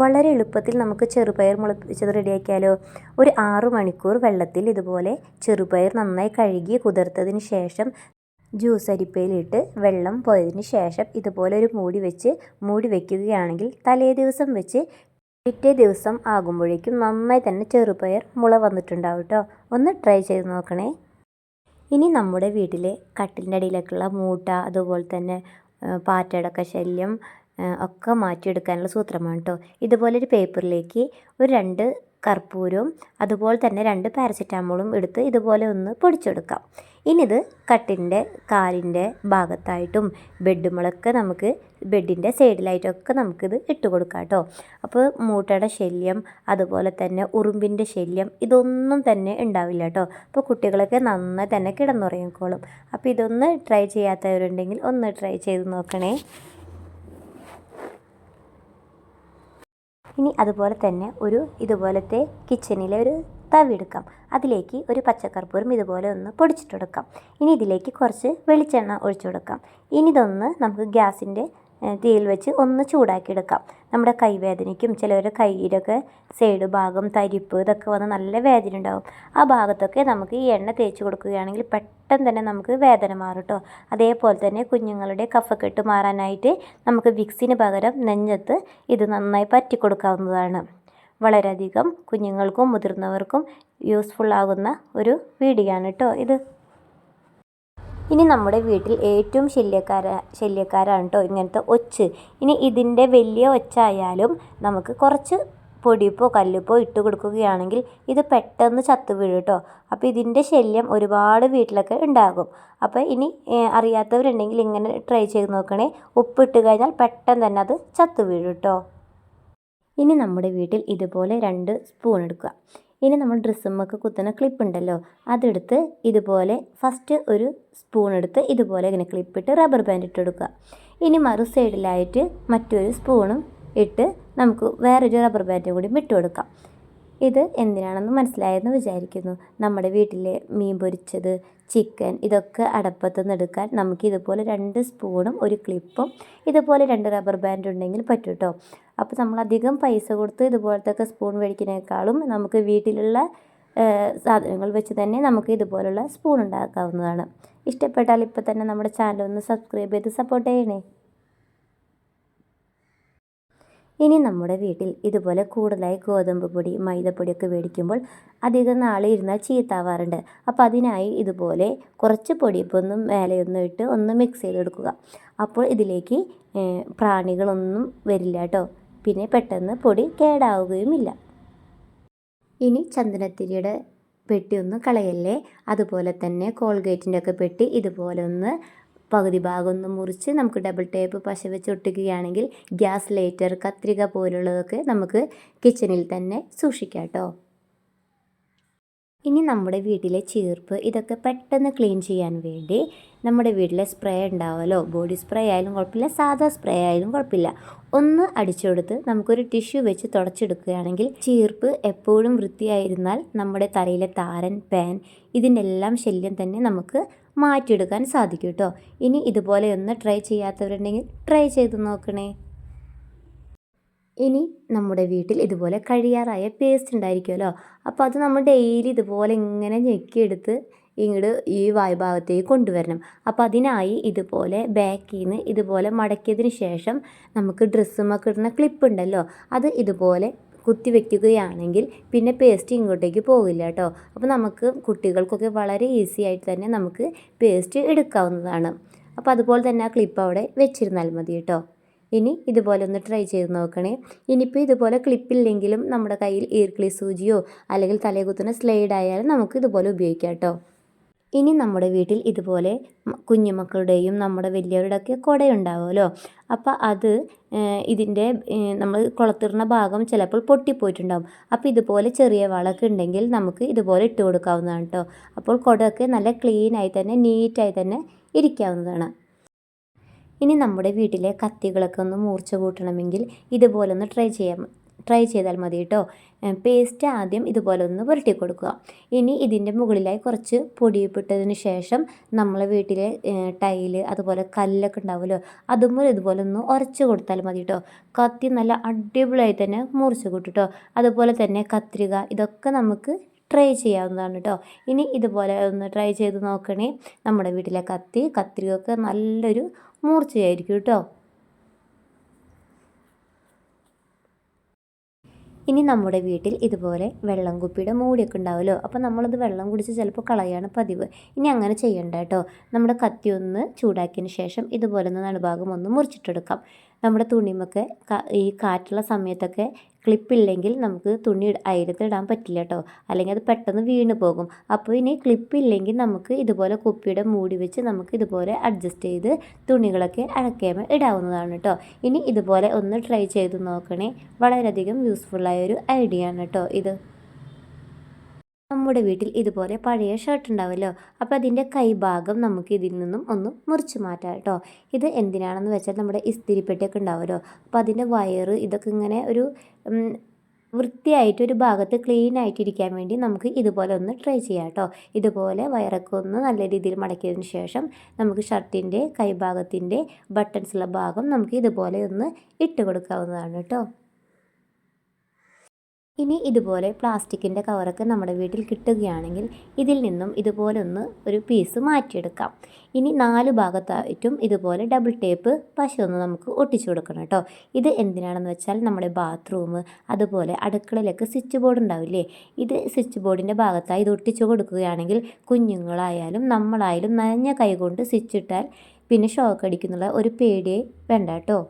വളരെ എളുപ്പത്തിൽ നമുക്ക് ചെറുപയർ മുളപ്പിച്ചത് റെഡിയാക്കിയാലോ? ഒരു ആറു മണിക്കൂർ വെള്ളത്തിൽ ഇതുപോലെ ചെറുപയർ നന്നായി കഴുകി കുതിർത്തതിന് ശേഷം ജ്യൂസ് അരിപ്പയിലിട്ട് വെള്ളം പോയതിന് ശേഷം ഇതുപോലെ ഒരു മൂടി വെച്ച് മൂടി വയ്ക്കുകയാണെങ്കിൽ തലേ ദിവസം വെച്ച് പിറ്റേ ദിവസം ആകുമ്പോഴേക്കും നന്നായി തന്നെ ചെറുപയർ മുള വന്നിട്ടുണ്ടാവും കേട്ടോ ഒന്ന് ട്രൈ ചെയ്ത് നോക്കണേ. ഇനി നമ്മുടെ വീട്ടിലെ കട്ടിലിന്റെ ഇടയിലേക്കുള്ള മൂട്ട അതുപോലെ തന്നെ പാറ്റടക്ക ശല്യം ഒക്കെ മാറ്റിയെടുക്കാനുള്ള സൂത്രമാണ് കേട്ടോ ഇതുപോലെ ഒരു പേപ്പറിലേക്ക് ഒരു രണ്ട് കർപ്പൂരവും അതുപോലെ തന്നെ രണ്ട് പാരസെറ്റാമോളും എടുത്ത് ഇതുപോലെ ഒന്ന് പൊടിച്ചെടുക്കാം. ഇനി ഇത് കട്ടിന്റെ കാലിന്റെ ഭാഗത്തായിട്ടും ബെഡുമളൊക്കെ നമുക്ക് ബെഡിന്റെ സൈഡിലായിട്ടൊക്കെ നമുക്കിത് ഇട്ട് കൊടുക്കാം കേട്ടോ അപ്പോൾ മൂട്ടയുടെ ശല്യം അതുപോലെ തന്നെ ഉറുമ്പിന്റെ ശല്യം ഇതൊന്നും തന്നെ ഉണ്ടാവില്ല കേട്ടോ അപ്പോൾ കുട്ടികളൊക്കെ നന്നായി തന്നെ കിടന്നുറങ്ങിക്കോളും. അപ്പോൾ ഇതൊന്ന് ട്രൈ ചെയ്യാത്തവരുണ്ടെങ്കിൽ ഒന്ന് ട്രൈ ചെയ്ത് നോക്കണേ. ഇനി അതുപോലെ തന്നെ ഒരു ഇതുപോലത്തെ കിച്ചണിലെ ഒരു തവി എടുക്കാം. അതിലേക്ക് ഒരു പച്ചക്കർപ്പൂരം ഇതുപോലെ ഒന്ന് പൊടിച്ചിട്ടെടുക്കാം ഇനി ഇതിലേക്ക് കുറച്ച് വെളിച്ചെണ്ണ ഒഴിച്ചു കൊടുക്കാം. ഇനി ഇതൊന്ന് നമുക്ക് ഗ്യാസിന്റെ തീയിൽ വെച്ച് ഒന്ന് ചൂടാക്കി എടുക്കാം നമ്മുടെ കൈവേദനയ്ക്കും ചിലവർ കയ്യിലൊക്കെ സൈഡ് ഭാഗം തരിപ്പ് ഇതൊക്കെ വന്ന് നല്ല വേദന ഉണ്ടാവും. ആ ഭാഗത്തൊക്കെ നമുക്ക് ഈ എണ്ണ തേച്ച് കൊടുക്കുകയാണെങ്കിൽ പെട്ടെന്ന് തന്നെ നമുക്ക് വേദന മാറും അതേപോലെ തന്നെ കുഞ്ഞുങ്ങളുടെ കഫക്കെട്ട് മാറാനായിട്ട് നമുക്ക് വിക്സിന് പകരം നെഞ്ഞത്ത് ഇത് നന്നായി പറ്റി കൊടുക്കാവുന്നതാണ്. വളരെയധികം കുഞ്ഞുങ്ങൾക്കും മുതിർന്നവർക്കും യൂസ്ഫുൾ ഒരു വീഡിയോ ആണ് കേട്ടോ ഇത്. ഇനി നമ്മുടെ വീട്ടിൽ ഏറ്റവും ശല്യക്കാര ശല്യക്കാരാണ് കേട്ടോ ഇങ്ങനത്തെ ഒച്ച്. ഇനി ഇതിന്റെ വലിയ ഒച്ചായാലും നമുക്ക് കുറച്ച് പൊടിപ്പോ കല്ലുപ്പോ ഇട്ട് കൊടുക്കുകയാണെങ്കിൽ ഇത് പെട്ടെന്ന് ചത്തു വീഴും കേട്ടോ അപ്പോൾ ഇതിന്റെ ശല്യം ഒരുപാട് വീട്ടിലൊക്കെ ഉണ്ടാകും. അപ്പോൾ ഇനി അറിയാത്തവരുണ്ടെങ്കിൽ ഇങ്ങനെ ട്രൈ ചെയ്ത് നോക്കണേ. ഉപ്പിട്ട് കഴിഞ്ഞാൽ പെട്ടെന്ന് തന്നെ അത് ചത്തു വീഴും കേട്ടോ ഇനി നമ്മുടെ വീട്ടിൽ ഇതുപോലെ രണ്ട് സ്പൂൺ എടുക്കുക. ഇനി നമ്മൾ ഡ്രസ്സുമൊക്കെ കുത്തുന്ന ക്ലിപ്പ് ഉണ്ടല്ലോ അതെടുത്ത് ഇതുപോലെ ഫസ്റ്റ് ഒരു സ്പൂൺ എടുത്ത് ഇതുപോലെ ഇങ്ങനെ ക്ലിപ്പിട്ട് റബ്ബർ ബാൻഡ് ഇട്ട് കൊടുക്കുക ഇനി മറു സൈഡിലായിട്ട് മറ്റൊരു സ്പൂണും ഇട്ട് നമുക്ക് വേറൊരു റബ്ബർ ബാൻഡും കൂടി ഇട്ട് കൊടുക്കാം. ഇത് എന്തിനാണെന്ന് മനസ്സിലായെന്ന് വിചാരിക്കുന്നു. നമ്മുടെ വീട്ടിലെ മീൻ പൊരിച്ചത് ചിക്കൻ ഇതൊക്കെ അടപ്പത്ത് നിന്ന് എടുക്കാൻ നമുക്ക് ഇതുപോലെ രണ്ട് സ്പൂണും ഒരു ക്ലിപ്പും ഇതുപോലെ രണ്ട് റബ്ബർ ബാൻഡ് ഉണ്ടെങ്കിൽ പറ്റൂട്ടോ അപ്പോൾ നമ്മൾ അധികം പൈസ കൊടുത്ത് ഇതുപോലത്തെ സ്പൂൺ മേടിക്കുന്നതിനേക്കാളും നമുക്ക് വീട്ടിലുള്ള സാധനങ്ങൾ വെച്ച് തന്നെ നമുക്ക് ഇതുപോലുള്ള സ്പൂൺ ഉണ്ടാക്കാവുന്നതാണ്. ഇഷ്ടപ്പെട്ടാൽ ഇപ്പോൾ തന്നെ നമ്മുടെ ചാനൽ ഒന്ന് സബ്സ്ക്രൈബ് ചെയ്ത് സപ്പോർട്ട് ചെയ്യണേ. ഇനി നമ്മുടെ വീട്ടിൽ ഇതുപോലെ കൂടുതലായി ഗോതമ്പ് പൊടി മൈദപ്പൊടിയൊക്കെ മേടിക്കുമ്പോൾ അധികം നാൾ ഇരുന്നാൽ ചീത്താവാറുണ്ട്. അപ്പോൾ അതിനായി ഇതുപോലെ കുറച്ച് പൊടി ഇപ്പോൾ ഒന്നും മേലെയൊന്നും ഇട്ട് ഒന്ന് മിക്സ് ചെയ്തെടുക്കുക. അപ്പോൾ ഇതിലേക്ക് പ്രാണികളൊന്നും വരില്ല കേട്ടോ. പിന്നെ പെട്ടെന്ന് പൊടി കേടാവുകയുമില്ല. ഇനി ചന്ദനത്തിരിയുടെ പെട്ടി ഒന്ന് കളയല്ലേ? അതുപോലെ തന്നെ കോൾഗേറ്റിന്റെ ഒക്കെ പെട്ടി ഇതുപോലെ ഒന്ന് പകുതി ഭാഗം ഒന്ന് മുറിച്ച് നമുക്ക് ഡബിൾ ടേപ്പ് പശ വെച്ച് ഒട്ടിക്കുകയാണെങ്കിൽ ഗ്യാസ് ലൈറ്റർ കത്രിക പോലുള്ളതൊക്കെ നമുക്ക് കിച്ചണിൽ തന്നെ സൂക്ഷിക്കാം കേട്ടോ. ഇനി നമ്മുടെ വീട്ടിലെ ചീർപ്പ് ഇതൊക്കെ പെട്ടെന്ന് ക്ലീൻ ചെയ്യാൻ വേണ്ടി നമ്മുടെ വീട്ടിലെ സ്പ്രേ ഉണ്ടാവുമല്ലോ ബോഡി സ്പ്രേ ആയാലും കുഴപ്പമില്ല സാധാ സ്പ്രേ ആയാലും കുഴപ്പമില്ല. ഒന്ന് അടിച്ചെടുത്ത് നമുക്കൊരു ടിഷ്യൂ വെച്ച് തുടച്ചെടുക്കുകയാണെങ്കിൽ ചീർപ്പ് എപ്പോഴും വൃത്തിയായിരുന്നാൽ നമ്മുടെ തലയിലെ താരൻ പാൻ ഇതിന്റെ എല്ലാം ശല്യം തന്നെ നമുക്ക് മാറ്റിയെടുക്കാൻ സാധിക്കും കേട്ടോ ഇനി ഇതുപോലെ ഒന്ന് ട്രൈ ചെയ്യാത്തവരുണ്ടെങ്കിൽ ട്രൈ ചെയ്ത് നോക്കണേ. ഇനി നമ്മുടെ വീട്ടിൽ ഇതുപോലെ കഴിയാറായ പേസ്റ്റ് ഉണ്ടായിരിക്കുമല്ലോ. അപ്പോൾ അത് നമ്മൾ ഡെയിലി ഇതുപോലെ ഇങ്ങനെ ഞെക്കിയെടുത്ത് ഇങ്ങോട്ട് ഈ വായ്ഭാഗത്തേക്ക് കൊണ്ടുവരണം. അപ്പോൾ അതിനായി ഇതുപോലെ ബാക്കിൽ നിന്ന് ഇതുപോലെ മടക്കിയതിന് ശേഷം നമുക്ക് ഡ്രസ്സുമൊക്കെ ഇടുന്ന ക്ലിപ്പ് ഉണ്ടല്ലോ അത് ഇതുപോലെ കുത്തി വെക്കുകയാണെങ്കിൽ പിന്നെ പേസ്റ്റ് ഇങ്ങോട്ടേക്ക് പോകില്ല കേട്ടോ. അപ്പോൾ നമുക്ക് കുട്ടികൾക്കൊക്കെ വളരെ ഈസി ആയിട്ട് തന്നെ നമുക്ക് പേസ്റ്റ് എടുക്കാവുന്നതാണ്. അപ്പോൾ അതുപോലെ തന്നെ ആ ക്ലിപ്പ് അവിടെ വെച്ചിരുന്നാൽ മതി കേട്ടോ. ഇനി ഇതുപോലെ ഒന്ന് ട്രൈ ചെയ്ത് നോക്കണേ. ഇനിയിപ്പോൾ ഇതുപോലെ ക്ലിപ്പില്ലെങ്കിലും നമ്മുടെ കയ്യിൽ ഈർക്കിളി സൂചിയോ അല്ലെങ്കിൽ തലകുത്തുന്ന സ്ലൈഡ് ആയാലും നമുക്ക് ഇതുപോലെ ഉപയോഗിക്കാം കേട്ടോ. ഇനി നമ്മുടെ വീട്ടിൽ ഇതുപോലെ കുഞ്ഞുമക്കളുടെയും നമ്മുടെ വലിയവരുടെയൊക്കെ കുടയുണ്ടാവുമല്ലോ. അപ്പോൾ അത് ഇതിന്റെ നമ്മൾ കുളത്തിടുന്ന ഭാഗം ചിലപ്പോൾ പൊട്ടിപ്പോയിട്ടുണ്ടാവും. അപ്പോൾ ഇതുപോലെ ചെറിയ വളമൊക്കെ ഉണ്ടെങ്കിൽ നമുക്ക് ഇതുപോലെ ഇട്ട് കൊടുക്കാവുന്നതാണ് കേട്ടോ അപ്പോൾ കുടയൊക്കെ നല്ല ക്ലീനായി തന്നെ നീറ്റായി തന്നെ ഇരിക്കാവുന്നതാണ്. ഇനി നമ്മുടെ വീട്ടിലെ കത്തികളൊക്കെ ഒന്ന് മൂർച്ച കൂട്ടണമെങ്കിൽ ഇതുപോലെ ഒന്ന് ട്രൈ ചെയ്യാം. ട്രൈ ചെയ്താൽ മതി കേട്ടോ. പേസ്റ്റ് ആദ്യം ഇതുപോലെ ഒന്ന് പുരട്ടി കൊടുക്കുക. ഇനി ഇതിന്റെ മുകളിലായി കുറച്ച് പൊടിയിപ്പിട്ടതിന് ശേഷം നമ്മളെ വീട്ടിലെ ടൈൽ അതുപോലെ കല്ലൊക്കെ ഉണ്ടാവുമല്ലോ അതുപോലെ ഇതുപോലെ ഒന്ന് ഉരച്ച് കൊടുത്താൽ മതി കേട്ടോ. കത്തി നല്ല അടിപൊളിയായി തന്നെ മുറിച്ച് കൂട്ടിട്ടോ അതുപോലെ തന്നെ കത്രിക ഇതൊക്കെ നമുക്ക് ട്രൈ ചെയ്യാവുന്നതാണ് കേട്ടോ. ഇനി ഇതുപോലെ ഒന്ന് ട്രൈ ചെയ്ത് നോക്കണേ. നമ്മുടെ വീട്ടിലെ കത്തി കത്രിക ഒക്കെ നല്ലൊരു മൂർച്ചയായിരിക്കും കേട്ടോ. ഇനി നമ്മുടെ വീട്ടിൽ ഇതുപോലെ വെള്ളം കുപ്പിയുടെ മൂടിയൊക്കെ ഉണ്ടാവുമല്ലോ. അപ്പോൾ നമ്മളത് വെള്ളം കുടിച്ച് ചിലപ്പോൾ കളയാണ് പതിവ്. ഇനി അങ്ങനെ ചെയ്യണ്ട കേട്ടോ. നമ്മുടെ കത്തി ഒന്ന് ചൂടാക്കിയതിന് ശേഷം ഇതുപോലെ ഒന്ന് നടുഭാഗം ഒന്ന് മുറിച്ചിട്ടെടുക്കാം. നമ്മുടെ തുണിമൊക്കെ ഈ കാറ്റുള്ള സമയത്തൊക്കെ ക്ലിപ്പില്ലെങ്കിൽ നമുക്ക് തുണി അയലത്ത് ഇടാൻ പറ്റില്ല കേട്ടോ അല്ലെങ്കിൽ അത് പെട്ടെന്ന് വീണ് പോകും. അപ്പോൾ ഇനി ക്ലിപ്പില്ലെങ്കിൽ നമുക്ക് ഇതുപോലെ കുപ്പിയുടെ മൂടി വെച്ച് നമുക്ക് ഇതുപോലെ അഡ്ജസ്റ്റ് ചെയ്ത് തുണികളൊക്കെ അടക്കേമ ഇടാവുന്നതാണ് കേട്ടോ ഇനി ഇതുപോലെ ഒന്ന് ട്രൈ ചെയ്ത് നോക്കണേ. വളരെയധികം യൂസ്ഫുള്ളായ ഒരു ഐഡിയ ആണ് കേട്ടോ ഇത്. നമ്മുടെ വീട്ടിൽ ഇതുപോലെ പഴയ ഷർട്ട് ഉണ്ടാവുമല്ലോ. അപ്പോൾ അതിന്റെ കൈഭാഗം നമുക്ക് ഇതിൽ നിന്നും ഒന്ന് മുറിച്ച് മാറ്റാം കേട്ടോ. ഇത് എന്തിനാണെന്ന് വെച്ചാൽ നമ്മുടെ ഇസ്തിരിപ്പെട്ടിയൊക്കെ ഉണ്ടാവുമല്ലോ. അപ്പോൾ അതിന്റെ വയറ് ഇതൊക്കെ ഇങ്ങനെ ഒരു വൃത്തിയായിട്ട് ഒരു ഭാഗത്ത് ക്ലീൻ ആയിട്ടിരിക്കാൻ വേണ്ടി നമുക്ക് ഇതുപോലെ ഒന്ന് ട്രൈ ചെയ്യാം കേട്ടോ. ഇതുപോലെ വയറൊക്കെ ഒന്ന് നല്ല രീതിയിൽ മടക്കിയതിന് ശേഷം നമുക്ക് ഷർട്ടിന്റെ കൈഭാഗത്തിന്റെ ബട്ടൺസുള്ള ഭാഗം നമുക്ക് ഇതുപോലെ ഒന്ന് ഇട്ട് കൊടുക്കാവുന്നതാണ് കേട്ടോ. ഇനി ഇതുപോലെ പ്ലാസ്റ്റിക്കിന്റെ കവറൊക്കെ നമ്മുടെ വീട്ടിൽ കിട്ടുകയാണെങ്കിൽ ഇതിൽ നിന്നും ഇതുപോലൊന്ന് ഒരു പീസ് മാറ്റിയെടുക്കാം. ഇനി നാല് ഭാഗത്തായിട്ടും ഇതുപോലെ ഡബിൾ ടേപ്പ് പശ ഒന്ന് നമുക്ക് ഒട്ടിച്ചു കൊടുക്കണം കേട്ടോ. ഇത് എന്തിനാണെന്ന് വെച്ചാൽ നമ്മുടെ ബാത്റൂം അതുപോലെ അടുക്കളയിലൊക്കെ സ്വിച്ച് ബോർഡ് ഉണ്ടാവില്ലേ? ഇത് സ്വിച്ച് ബോർഡിന്റെ ഭാഗത്തായി ഇത് ഒട്ടിച്ചു കൊടുക്കുകയാണെങ്കിൽ കുഞ്ഞുങ്ങളായാലും നമ്മളായാലും നനഞ്ഞ കൈകൊണ്ട് സ്വിച്ച് ഇട്ടാൽ പിന്നെ ഷോക്ക് അടിക്കുന്നുള്ള ഒരു പേടിയെ വേണ്ട കേട്ടോ.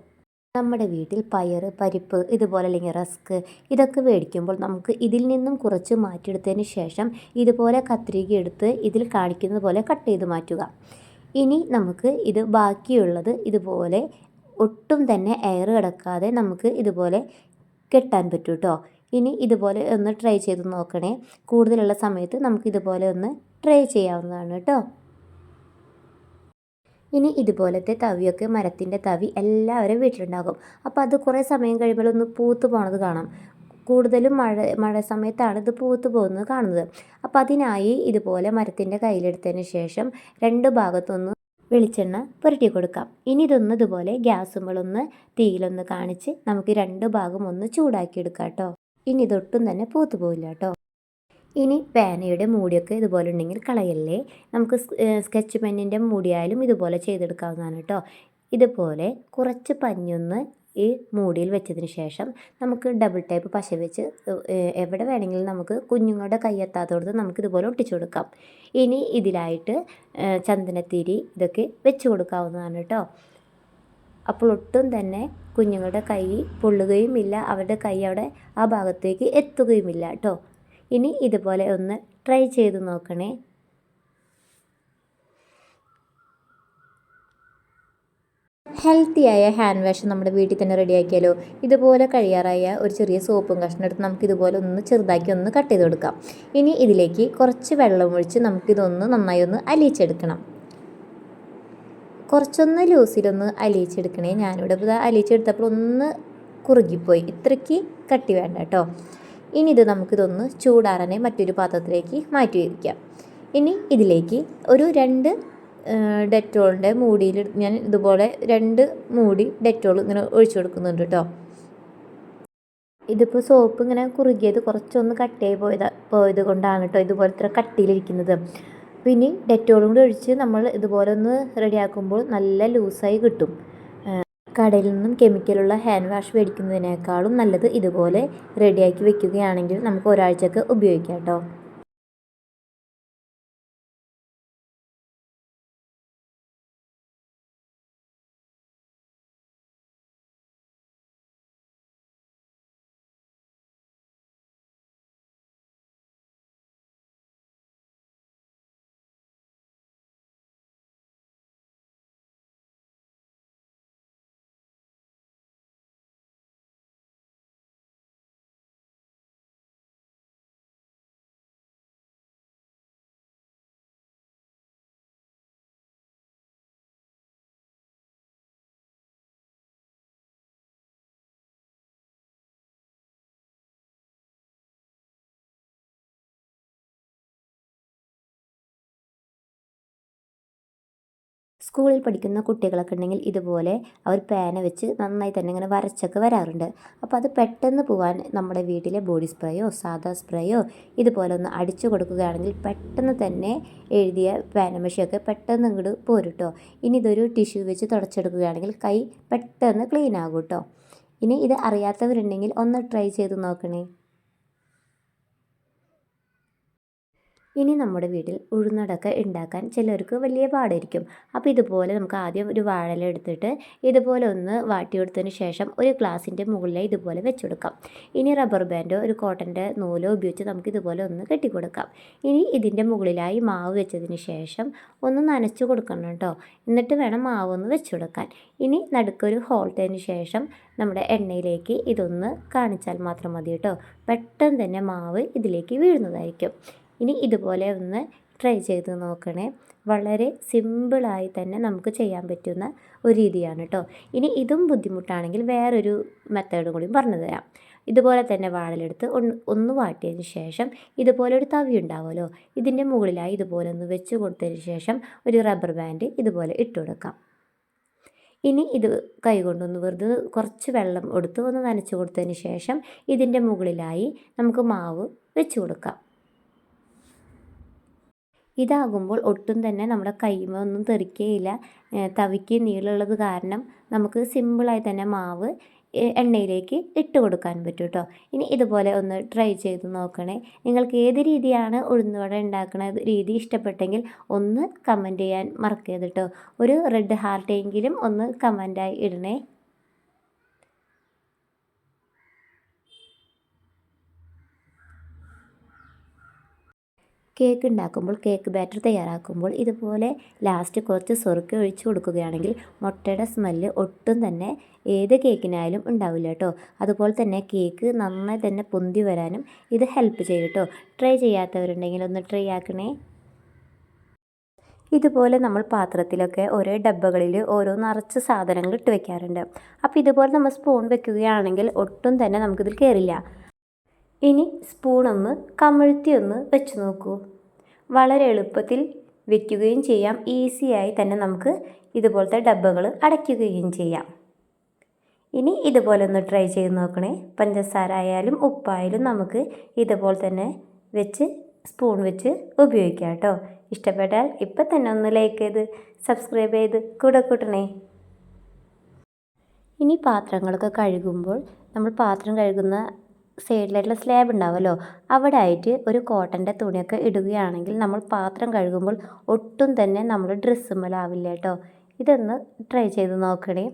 നമ്മുടെ വീട്ടിൽ പയർ പരിപ്പ് ഇതുപോലെ അല്ലെങ്കിൽ റസ്ക് ഇതൊക്കെ മേടിക്കുമ്പോൾ നമുക്ക് ഇതിൽ നിന്നും കുറച്ച് മാറ്റിയെടുത്തതിന് ശേഷം ഇതുപോലെ കത്രിക എടുത്ത് ഇതിൽ കാണിക്കുന്നത് പോലെ കട്ട് ചെയ്ത് മാറ്റുക. ഇനി നമുക്ക് ഇത് ബാക്കിയുള്ളത് ഇതുപോലെ ഒട്ടും തന്നെ എയർ കിടക്കാതെ നമുക്ക് ഇതുപോലെ കെട്ടാൻ പറ്റും കേട്ടോ ഇനി ഇതുപോലെ ഒന്ന് ട്രൈ ചെയ്ത് നോക്കണേ. കൂടുതലുള്ള സമയത്ത് നമുക്ക് ഇതുപോലെ ഒന്ന് ട്രൈ ചെയ്യാവുന്നതാണ് കേട്ടോ ഇനി ഇതുപോലത്തെ തവിയൊക്കെ മരത്തിന്റെ തവി എല്ലാവരും വീട്ടിലുണ്ടാകും. അപ്പോൾ അത് കുറേ സമയം കഴിയുമ്പോൾ ഒന്ന് പൂത്ത് പോണത് കാണാം. കൂടുതലും മഴ മഴ സമയത്താണ് ഇത് പൂത്ത് പോകുന്നത് കാണുന്നത്. അപ്പോൾ അതിനായി ഇതുപോലെ മരത്തിന്റെ കയ്യിലെടുത്തതിന് ശേഷം രണ്ട് ഭാഗത്തൊന്ന് വെളിച്ചെണ്ണ പുരട്ടി കൊടുക്കാം. ഇനി ഇതൊന്ന് ഇതുപോലെ ഗ്യാസുമ്പളൊന്ന് തീയിലൊന്ന് കാണിച്ച് നമുക്ക് രണ്ട് ഭാഗം ഒന്ന് ചൂടാക്കി എടുക്കാം കേട്ടോ. ഇനി ഇതൊട്ടും തന്നെ പൂത്ത് പോകില്ല കേട്ടോ. ഇനി പേനയുടെ മൂടിയൊക്കെ ഇതുപോലെ ഉണ്ടെങ്കിൽ കളയല്ലേ? നമുക്ക് സ്കെച്ച് പെന്നിന്റെ മൂടിയായാലും ഇതുപോലെ ചെയ്തെടുക്കാവുന്നതാണ് കേട്ടോ. ഇതുപോലെ കുറച്ച് പഞ്ഞൊന്ന് ഈ മൂടിയിൽ വെച്ചതിന് ശേഷം നമുക്ക് ഡബിൾ ടൈപ്പ് പശ വെച്ച് എവിടെ വേണമെങ്കിലും നമുക്ക് കുഞ്ഞുങ്ങളുടെ കൈ എത്താത്തോടത്ത് നമുക്ക് ഇതുപോലെ ഒട്ടിച്ചു കൊടുക്കാം. ഇനി ഇതിലായിട്ട് ചന്ദനത്തിരി ഇതൊക്കെ വെച്ച് കൊടുക്കാവുന്നതാണ് കേട്ടോ. അപ്പോൾ ഒട്ടും തന്നെ കുഞ്ഞുങ്ങളുടെ കൈ പൊള്ളുകയുമില്ല അവരുടെ കൈ അവിടെ ആ ഭാഗത്തേക്ക് എത്തുകയുമില്ല കേട്ടോ. ഇനി ഇതുപോലെ ഒന്ന് ട്രൈ ചെയ്ത് നോക്കണേ. ഹെൽത്തിയായ ഹാൻഡ് വാഷ് നമ്മുടെ വീട്ടിൽ തന്നെ റെഡിയാക്കിയാലോ ഇതുപോലെ കഴിയാറായ ഒരു ചെറിയ സോപ്പും കഷ്ണം എടുത്ത് നമുക്ക് ഇതുപോലെ ഒന്ന് ചെറുതാക്കി ഒന്ന് കട്ട് ചെയ്ത് കൊടുക്കാം. ഇനി ഇതിലേക്ക് കുറച്ച് വെള്ളം ഒഴിച്ച് നമുക്കിതൊന്ന് നന്നായി ഒന്ന് അലിയിച്ചെടുക്കണം. കുറച്ചൊന്ന് ലൂസിലൊന്ന് അലിയിച്ചെടുക്കണേ. ഞാനിവിടെ അലിയിച്ചെടുത്തപ്പോൾ ഒന്ന് കുറുകിപ്പോയി. ഇത്രയ്ക്ക് കട്ടി വേണ്ട കേട്ടോ. ഇനി ഇത് നമുക്കിതൊന്ന് ചൂടാറനെ മറ്റൊരു പാത്രത്തിലേക്ക് മാറ്റി വയ്ക്കാം ഇനി ഇതിലേക്ക് ഒരു രണ്ട് ഡെറ്റോളിന്റെ മൂടിയിൽ ഞാൻ ഇതുപോലെ രണ്ട് മൂടി ഡെറ്റോൾ ഇങ്ങനെ ഒഴിച്ചു കൊടുക്കുന്നുണ്ട് കേട്ടോ ഇതിപ്പോൾ സോപ്പ് ഇങ്ങനെ കുറുകിയത് കുറച്ചൊന്ന് കട്ടിയായി പോയത് പോയത് കൊണ്ടാണ് കേട്ടോ ഇതുപോലെ ഇത്ര കട്ടിയിലിരിക്കുന്നത്. പിന്നെ ഡെറ്റോളും കൂടി ഒഴിച്ച് നമ്മൾ ഇതുപോലെ ഒന്ന് റെഡിയാക്കുമ്പോൾ നല്ല ലൂസായി കിട്ടും. കടയിൽ നിന്നും കെമിക്കലുള്ള ഹാൻഡ് വാഷ് മേടിക്കുന്നതിനേക്കാളും നല്ലത് ഇതുപോലെ റെഡിയാക്കി വെക്കുകയാണെങ്കിൽ നമുക്ക് ഒരാഴ്ചയൊക്കെ ഉപയോഗിക്കാം കേട്ടോ. സ്കൂളിൽ പഠിക്കുന്ന കുട്ടികളൊക്കെ ഉണ്ടെങ്കിൽ ഇതുപോലെ അവർ പേന വെച്ച് നന്നായി തന്നെ ഇങ്ങനെ വരച്ചൊക്കെ വരാറുണ്ട്. അപ്പോൾ അത് പെട്ടെന്ന് പോകാൻ നമ്മുടെ വീട്ടിലെ ബോഡി സ്പ്രേയോ സാദാ സ്പ്രേയോ ഇതുപോലെ ഒന്ന് അടിച്ചു കൊടുക്കുകയാണെങ്കിൽ പെട്ടെന്ന് തന്നെ എഴുതിയ പേനമഷിയൊക്കെ പെട്ടെന്ന് ഇങ്ങോട്ട് പോരും കേട്ടോ ഇനി ഇതൊരു ടിഷ്യൂ വെച്ച് തുടച്ചെടുക്കുകയാണെങ്കിൽ കൈ പെട്ടെന്ന് ക്ലീൻ ആകും കേട്ടോ ഇനി ഇത് അറിയാത്തവരുണ്ടെങ്കിൽ ഒന്ന് ട്രൈ ചെയ്ത് നോക്കണേ. ഇനി നമ്മുടെ വീട്ടിൽ ഉഴുന്നടക്ക ഉണ്ടാക്കാൻ ചിലർക്ക് വലിയ പാടായിരിക്കും. അപ്പോൾ ഇതുപോലെ നമുക്ക് ആദ്യം ഒരു വാഴല എടുത്തിട്ട് ഇതുപോലെ ഒന്ന് വാട്ടി വാട്ടിയെടുത്തതിന് ശേഷം ഒരു ഗ്ലാസിന്റെ മുകളിലായി ഇതുപോലെ വെച്ചെടുക്കാം. ഇനി റബ്ബർ ബാൻഡോ ഒരു കോട്ടന്റെ നൂലോ ഉപയോഗിച്ച് നമുക്ക് ഇതുപോലെ ഒന്ന് കെട്ടിക്കൊടുക്കാം. ഇനി ഇതിന്റെ മുകളിലായി മാവ് വെച്ചതിന് ശേഷം ഒന്ന് നനച്ചു കൊടുക്കണം കേട്ടോ. എന്നിട്ട് വേണം മാവ് ഒന്ന് വെച്ചെടുക്കാൻ. ഇനി നടുക്കൊരു ഹോൾട്ടതിന് ശേഷം നമ്മുടെ എണ്ണയിലേക്ക് ഇതൊന്ന് കാണിച്ചാൽ മാത്രം മതി കേട്ടോ. പെട്ടെന്ന് തന്നെ മാവ് ഇതിലേക്ക് വീഴുന്നതായിരിക്കും. ഇനി ഇതുപോലെ ഒന്ന് ട്രൈ ചെയ്ത് നോക്കണേ. വളരെ സിമ്പിളായി തന്നെ നമുക്ക് ചെയ്യാൻ പറ്റുന്ന ഒരു രീതിയാണ് കേട്ടോ ഇനി ഇതും ബുദ്ധിമുട്ടാണെങ്കിൽ വേറൊരു മെത്തേഡും കൂടി പറഞ്ഞു തരാം. ഇതുപോലെ തന്നെ വാഴലെടുത്ത് ഒന്ന് ഒന്ന് വാട്ടിയതിന് ശേഷം ഇതുപോലെ ഒരു തവി ഉണ്ടാവുമല്ലോ. ഇതിന്റെ മുകളിലായി ഇതുപോലെ ഒന്ന് വെച്ച് കൊടുത്തതിന് ശേഷം ഒരു റബ്ബർ ബാൻഡ് ഇതുപോലെ ഇട്ട് കൊടുക്കാം. ഇനി ഇത് കൈകൊണ്ടൊന്ന് വെറുതെ കുറച്ച് വെള്ളം എടുത്ത് ഒന്ന് നനച്ച് കൊടുത്തതിന് ശേഷം ഇതിന്റെ മുകളിലായി നമുക്ക് മാവ് വെച്ച് കൊടുക്കാം. ഇതാകുമ്പോൾ ഒട്ടും തന്നെ നമ്മുടെ കൈമ ഒന്നും തെറിക്കുകയില്ല തവിക്ക് നീളമുള്ളത് കാരണം നമുക്ക് സിമ്പിളായി തന്നെ മാവ് എണ്ണയിലേക്ക് ഇട്ട് കൊടുക്കാൻ പറ്റും കേട്ടോ ഇനി ഇതുപോലെ ഒന്ന് ട്രൈ ചെയ്ത് നോക്കണേ. നിങ്ങൾക്ക് ഏത് രീതിയാണ് ഉഴുന്നുവട ഉണ്ടാക്കുന്ന രീതി ഇഷ്ടപ്പെട്ടെങ്കിൽ ഒന്ന് കമന്റ് ചെയ്യാൻ മറക്കരുത് കേട്ടോ ഒരു റെഡ് ഹാർട്ടെങ്കിലും ഒന്ന് കമന്റായി ഇടണേ. കേക്ക് ഉണ്ടാക്കുമ്പോൾ കേക്ക് ബാറ്റർ തയ്യാറാക്കുമ്പോൾ ഇതുപോലെ ലാസ്റ്റ് കുറച്ച് സ്വർക്ക ഒഴിച്ചു കൊടുക്കുകയാണെങ്കിൽ മുട്ടയുടെ സ്മെല്ല് ഒട്ടും തന്നെ ഏത് കേക്കിനായാലും ഉണ്ടാവില്ല കേട്ടോ. അതുപോലെ തന്നെ കേക്ക് നന്നായി തന്നെ പൊന്തി വരാനും ഇത് ഹെൽപ്പ് ചെയ്യും കേട്ടോ. ട്രൈ ചെയ്യാത്തവരുണ്ടെങ്കിൽ ഒന്ന് ട്രൈ ആക്കണേ. ഇതുപോലെ നമ്മൾ പാത്രത്തിലൊക്കെ ഓരോ ഡബ്ബകളിൽ ഓരോ നിറച്ച് സാധനങ്ങൾ ഇട്ട് വെക്കാറുണ്ട്. അപ്പോൾ ഇതുപോലെ നമ്മൾ സ്പൂൺ വെക്കുകയാണെങ്കിൽ ഒട്ടും തന്നെ നമുക്കിതിൽ കയറില്ല ഇനി സ്പൂണൊന്ന് കമഴ്ത്തി ഒന്ന് വെച്ച് നോക്കൂ. വളരെ എളുപ്പത്തിൽ വെക്കുകയും ചെയ്യാം. ഈസിയായി തന്നെ നമുക്ക് ഇതുപോലത്തെ ഡബ്ബകൾ അടയ്ക്കുകയും ചെയ്യാം. ഇനി ഇതുപോലെ ഒന്ന് ട്രൈ ചെയ്ത് നോക്കണേ. പഞ്ചസാര ആയാലും ഉപ്പായാലും നമുക്ക് ഇതുപോലെ തന്നെ വെച്ച് സ്പൂൺ വെച്ച് ഉപയോഗിക്കാം കേട്ടോ. ഇഷ്ടപ്പെട്ടാൽ ഇപ്പം തന്നെ ഒന്ന് ലൈക്ക് ചെയ്ത് സബ്സ്ക്രൈബ് ചെയ്ത് കൂടെ കൂട്ടണേ. ഇനി പാത്രങ്ങളൊക്കെ കഴുകുമ്പോൾ നമ്മൾ പാത്രം കഴുകുന്ന സൈഡിലായിട്ടുള്ള സ്ലാബ് ഉണ്ടാവുമല്ലോ? അവിടെ ആയിട്ട് ഒരു കോട്ടന്റെ തുണിയൊക്കെ ഇടുകയാണെങ്കിൽ നമ്മൾ പാത്രം കഴുകുമ്പോൾ ഒട്ടും തന്നെ നമ്മൾ ഡ്രസ്സ് ഡ്രസ്സുമ്മലാവില്ല കേട്ടോ. ഇതൊന്ന് ട്രൈ ചെയ്ത് നോക്കണേ.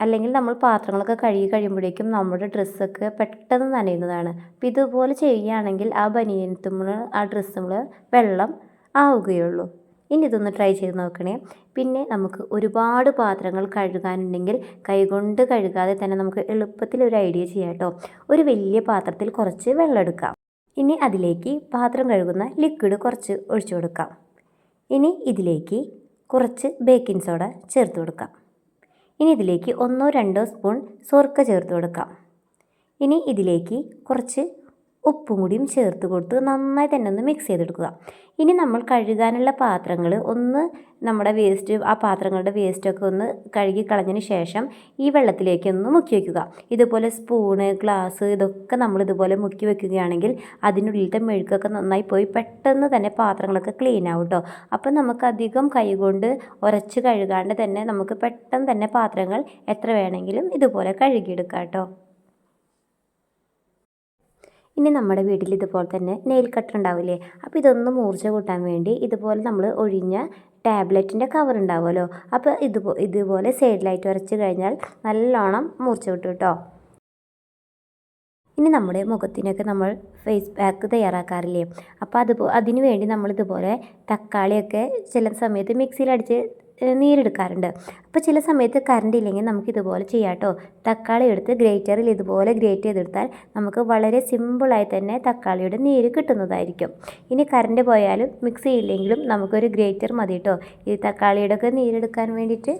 അല്ലെങ്കിൽ നമ്മൾ പാത്രങ്ങളൊക്കെ കഴുകി കഴിയുമ്പോഴേക്കും നമ്മുടെ ഡ്രസ്സൊക്കെ പെട്ടെന്ന് നനയുന്നതാണ്. അപ്പോൾ ഇതുപോലെ ചെയ്യുകയാണെങ്കിൽ ആ ബനിയനത്തുമ്പോൾ ആ ഡ്രസ്സുമ്പോൾ വെള്ളം ആവുകയുള്ളൂ. ഇനി ഇതൊന്ന് ട്രൈ ചെയ്ത് നോക്കണേ. പിന്നെ നമുക്ക് ഒരുപാട് പാത്രങ്ങൾ കഴുകാനുണ്ടെങ്കിൽ കൈകൊണ്ട് കഴുകാതെ തന്നെ നമുക്ക് എളുപ്പത്തിൽ ഒരു ഐഡിയ ചെയ്യാം കേട്ടോ ഒരു വലിയ പാത്രത്തിൽ കുറച്ച് വെള്ളം എടുക്കാം. ഇനി അതിലേക്ക് പാത്രം കഴുകുന്ന ലിക്വിഡ് കുറച്ച് ഒഴിച്ചു കൊടുക്കാം. ഇനി ഇതിലേക്ക് കുറച്ച് ബേക്കിംഗ് സോഡ ചേർത്ത് കൊടുക്കാം. ഇനി ഇതിലേക്ക് ഒന്നോ രണ്ടോ സ്പൂൺ സോർക്ക ചേർത്ത് കൊടുക്കാം. ഇനി ഇതിലേക്ക് കുറച്ച് ഉപ്പും കൂടിയും ചേർത്ത് കൊടുത്ത് നന്നായി തന്നെ ഒന്ന് മിക്സ് ചെയ്തെടുക്കുക. ഇനി നമ്മൾ കഴുകാനുള്ള പാത്രങ്ങൾ ഒന്ന് നമ്മുടെ വേസ്റ്റ് ആ പാത്രങ്ങളുടെ വേസ്റ്റൊക്കെ ഒന്ന് കഴുകി കളഞ്ഞതിന് ശേഷം ഈ വെള്ളത്തിലേക്ക് ഒന്ന് മുക്കി വയ്ക്കുക ഇതുപോലെ സ്പൂണ് ഗ്ലാസ് ഇതൊക്കെ നമ്മൾ ഇതുപോലെ മുക്കി വയ്ക്കുകയാണെങ്കിൽ അതിനുള്ളിലത്തെ മെഴുക്കൊക്കെ നന്നായി പോയി പെട്ടെന്ന് തന്നെ പാത്രങ്ങളൊക്കെ ക്ലീൻ ആവും കേട്ടോ അപ്പം നമുക്ക് അധികം കൈകൊണ്ട് ഉരച്ച് കഴുകാണ്ട് തന്നെ നമുക്ക് പെട്ടെന്ന് തന്നെ പാത്രങ്ങൾ എത്ര വേണമെങ്കിലും ഇതുപോലെ കഴുകിയെടുക്കാം കേട്ടോ ഇനി നമ്മുടെ വീട്ടിൽ ഇതുപോലെ തന്നെ നെയിൽ കട്ടർ ഉണ്ടാവില്ലേ? അപ്പോൾ ഇതൊന്ന് മൂർച്ച കൂട്ടാൻ വേണ്ടി ഇതുപോലെ നമ്മൾ ഒഴിഞ്ഞ ടാബ്ലറ്റിന്റെ കവർ ഉണ്ടാവുമല്ലോ? അപ്പോൾ ഇതുപോ ഇതുപോലെ സൈഡിലായിട്ട് ഉരച്ച് കഴിഞ്ഞാൽ നല്ലോണം മൂർച്ച കിട്ടും കേട്ടോ. ഇനി നമ്മുടെ മുഖത്തിനൊക്കെ നമ്മൾ ഫേസ് പാക്ക് തയ്യാറാക്കാറില്ലേ? അപ്പോൾ അത് അതിനുവേണ്ടി നമ്മളിതുപോലെ തക്കാളിയൊക്കെ ചില സമയത്ത് മിക്സിയിലടിച്ച് നീരെടുക്കാറുണ്ട്. അപ്പോൾ ചില സമയത്ത് കറണ്ട് ഇല്ലെങ്കിൽ നമുക്ക് ഇതുപോലെ ചെയ്യാം കേട്ടോ തക്കാളി എടുത്ത് ഗ്രേറ്ററിൽ ഇതുപോലെ ഗ്രേറ്റ് ചെയ്തെടുത്താൽ നമുക്ക് വളരെ സിമ്പിളായി തന്നെ തക്കാളിയുടെ നീര് കിട്ടുന്നതായിരിക്കും. ഇനി കറണ്ട് പോയാലും മിക്സ് ചെയ്യില്ലെങ്കിലും നമുക്കൊരു ഗ്രേറ്റർ മതി കേട്ടോ ഈ തക്കാളിയുടെ ഒക്കെ നീരെടുക്കാൻ വേണ്ടിയിട്ട്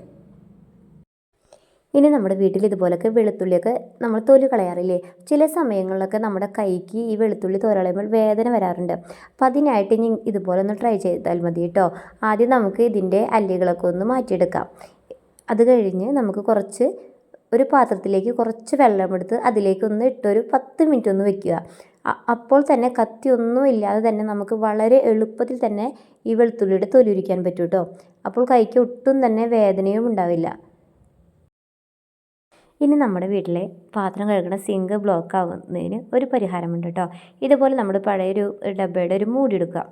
ഇനി നമ്മുടെ വീട്ടിൽ ഇതുപോലൊക്കെ വെളുത്തുള്ളിയൊക്കെ നമ്മൾ തൊലി കളയാറില്ലേ? ചില സമയങ്ങളിലൊക്കെ നമ്മുടെ കൈക്ക് ഈ വെളുത്തുള്ളി തോരളയുമ്പോൾ വേദന വരാറുണ്ട്. അപ്പം അതിനായിട്ട് ഇനി ഇതുപോലെ ഒന്ന് ട്രൈ ചെയ്താൽ മതി കേട്ടോ ആദ്യം നമുക്ക് ഇതിന്റെ അല്ലികളൊക്കെ ഒന്ന് മാറ്റിയെടുക്കാം. അത് കഴിഞ്ഞ് നമുക്ക് കുറച്ച് ഒരു പാത്രത്തിലേക്ക് കുറച്ച് വെള്ളമെടുത്ത് അതിലേക്ക് ഒന്ന് ഇട്ടൊരു പത്ത് മിനിറ്റ് ഒന്ന് വെക്കുക. അപ്പോൾ തന്നെ കത്തി ഒന്നും ഇല്ലാതെ തന്നെ നമുക്ക് വളരെ എളുപ്പത്തിൽ തന്നെ ഈ വെളുത്തുള്ളിയുടെ തൊലി ഉരിക്കാൻ പറ്റും കേട്ടോ അപ്പോൾ കൈക്ക് ഒട്ടും തന്നെ വേദനയും ഉണ്ടാവില്ല. ഇനി നമ്മുടെ വീട്ടിലെ പാത്രം കഴുകുന്ന സിങ്ക് ബ്ലോക്ക് ആവുന്നതിന് ഒരു പരിഹാരമുണ്ട് കേട്ടോ. ഇതുപോലെ നമ്മൾ പഴയൊരു ഡബ്ബയുടെ ഒരു മൂടി എടുക്കുക.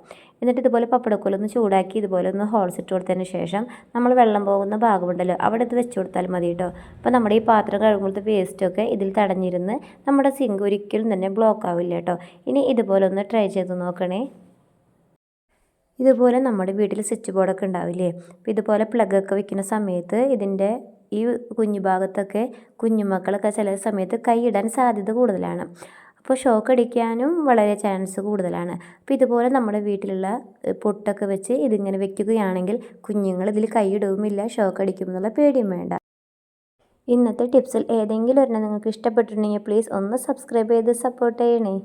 എന്നിട്ട് ഇതുപോലെ പപ്പടക്കോലൊന്ന് ചൂടാക്കി ഇതുപോലെ ഒന്ന് ഹോൾസ് ഇട്ട് കൊടുത്തതിന് ശേഷം നമ്മൾ വെള്ളം പോകുന്ന ഭാഗമുണ്ടല്ലോ അവിടെ ഇത് വെച്ച് കൊടുത്താൽ മതി കേട്ടോ. അപ്പോൾ നമ്മുടെ ഈ പാത്രം കഴുകുമ്പോഴത്തെ വേസ്റ്റൊക്കെ ഇതിൽ തടഞ്ഞിരുന്ന് നമ്മുടെ സിങ്ക് ഒരിക്കലും തന്നെ ബ്ലോക്ക് ആവില്ല കേട്ടോ. ഇനി ഇതുപോലെ ഒന്ന് ട്രൈ ചെയ്ത് നോക്കണേ. ഇതുപോലെ നമ്മുടെ വീട്ടിൽ സ്വിച്ച് ബോർഡൊക്കെ ഉണ്ടാവില്ലേ? അപ്പോൾ ഇതുപോലെ പ്ലഗൊക്കെ വെക്കുന്ന സമയത്ത് ഇതിന്റെ ഈ കുഞ്ഞു ഭാഗത്തൊക്കെ കുഞ്ഞുമക്കളൊക്കെ ചില സമയത്ത് കൈയിടാൻ സാധ്യത കൂടുതലാണ്. അപ്പോൾ ഷോക്ക് അടിക്കാനും വളരെ ചാൻസ് കൂടുതലാണ്. അപ്പോൾ ഇതുപോലെ നമ്മുടെ വീട്ടിലുള്ള പൊട്ടൊക്കെ വെച്ച് ഇതിങ്ങനെ വെക്കുകയാണെങ്കിൽ കുഞ്ഞുങ്ങൾ ഇതിൽ കൈയിടുകയുമില്ല ഷോക്ക് അടിക്കും എന്നുള്ള പേടിയും വേണ്ട. ഇന്നത്തെ ടിപ്സിൽ ഏതെങ്കിലും ഒരെണ്ണം നിങ്ങൾക്ക് ഇഷ്ടപ്പെട്ടിട്ടുണ്ടെങ്കിൽ പ്ലീസ് ഒന്ന് സബ്സ്ക്രൈബ് ചെയ്ത് സപ്പോർട്ട് ചെയ്യണേ.